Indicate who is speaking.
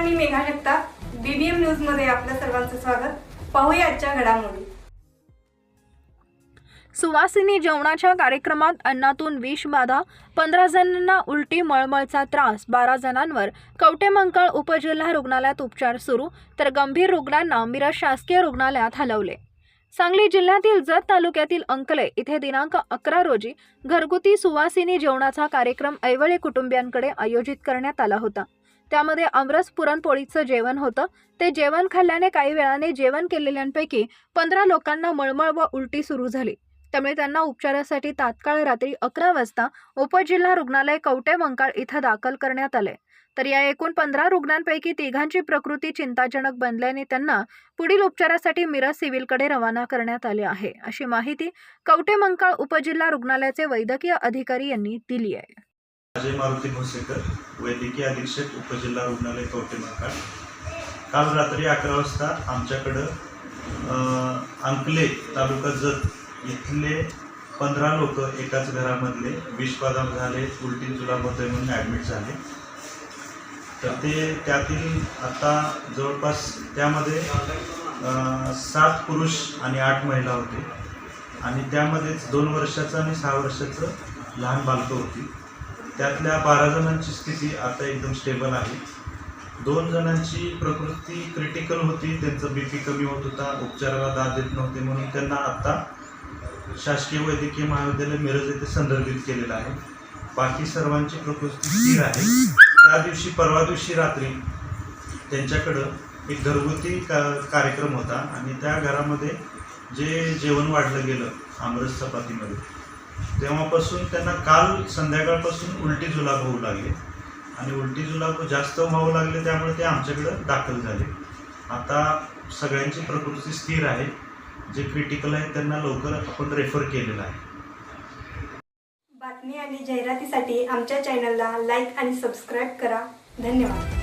Speaker 1: मी Megha Jagtap. BBM न्यूजमध्ये आपल्या सर्वांचं स्वागत. पाहूया आजच्या घडामोडी.
Speaker 2: सुवासिनी जेवणाच्या कार्यक्रमात अन्नातून विष बाधा पंधरा जणांना उलटी मळमळचा त्रास बारा जणांवर कवटेमंकाळ उपजिल्हा रुग्णालयात उपचार सुरू तर गंभीर रुग्णांना मिरज शासकीय रुग्णालयात हलवले. सांगली जिल्ह्यातील जत तालुक्यातील अंकले इथे दिनांक अकरा रोजी घरगुती सुवासिनी जेवणाचा कार्यक्रम ऐवळे कुटुंबियांकडे आयोजित करण्यात आला होता. त्यामध्ये आमरस पुरणपोळीचं जेवण होतं. ते जेवण खाल्ल्याने काही वेळाने जेवण केलेल्यांपैकी पंधरा लोकांना मळमळ व उलटी सुरू झाली. त्यामुळे त्यांना उपचारासाठी तात्काळ रात्री अकरा वाजता उपजिल्हा रुग्णालय कवटे मंकाळ इथं दाखल करण्यात आले. तर या एकूण पंधरा रुग्णांपैकी तिघांची प्रकृती चिंताजनक बनल्याने त्यांना पुढील उपचारासाठी मिरज सिव्हिलकडे रवाना करण्यात आले आहे. अशी माहिती कवटे मंकाळ उपजिल्हा रुग्णालयाचे वैद्यकीय अधिकारी यांनी दिली आहे.
Speaker 3: अजय मारुती भोसेकर वैद्यकीय अधीक्षक उपजिल्हा रुग्णालय कवटेमंकाळ काल रात्री अकरा वाजता आमच्याकडं अंकले तालुका जत इथले पंधरा लोक एकाच घरामधले विषबाधा झाले उलटी जुलाब होते म्हणून ॲडमिट झाले. तर ते त्यातील आता जवळपास त्यामध्ये सात पुरुष आणि आठ महिला होते. आणि त्यामध्येच दोन वर्षाचं आणि सहा वर्षाचं लहान बालकं होती. त्यातल्या बारा जणांची स्थिती आता एकदम स्टेबल आहे. दोन जणांची प्रकृती क्रिटिकल होती त्यांचं बी पी कमी होत होता उपचाराला दाद देत नव्हते म्हणून त्यांना आत्ता शासकीय वैद्यकीय महाविद्यालय मिरज येथे संदर्भित केलेलं आहे. बाकी सर्वांची प्रकृती स्थिर आहे. त्या दिवशी परवा दिवशी रात्री त्यांच्याकडं एक घरगुती का कार्यक्रम होता आणि त्या घरामध्ये जे जेवण वाढलं गेलं आमरस चपातीमध्ये तेव्हापासून त्यांना काल संध्याकाळपासून उलटी जुलाब होऊ लागले. आणि उलटी जुलाब जास्त व्हावं लागले त्यामुळे ते आमच्याकडं दाखल झाले. आता सगळ्यांची प्रकृती स्थिर आहे. जे क्रिटिकल आहे त्यांना लवकर आपण रेफर केलेलं आहे.
Speaker 1: बातमी आणि जाहिरातीसाठी आमच्या चॅनलला लाईक आणि सबस्क्राईब करा. धन्यवाद.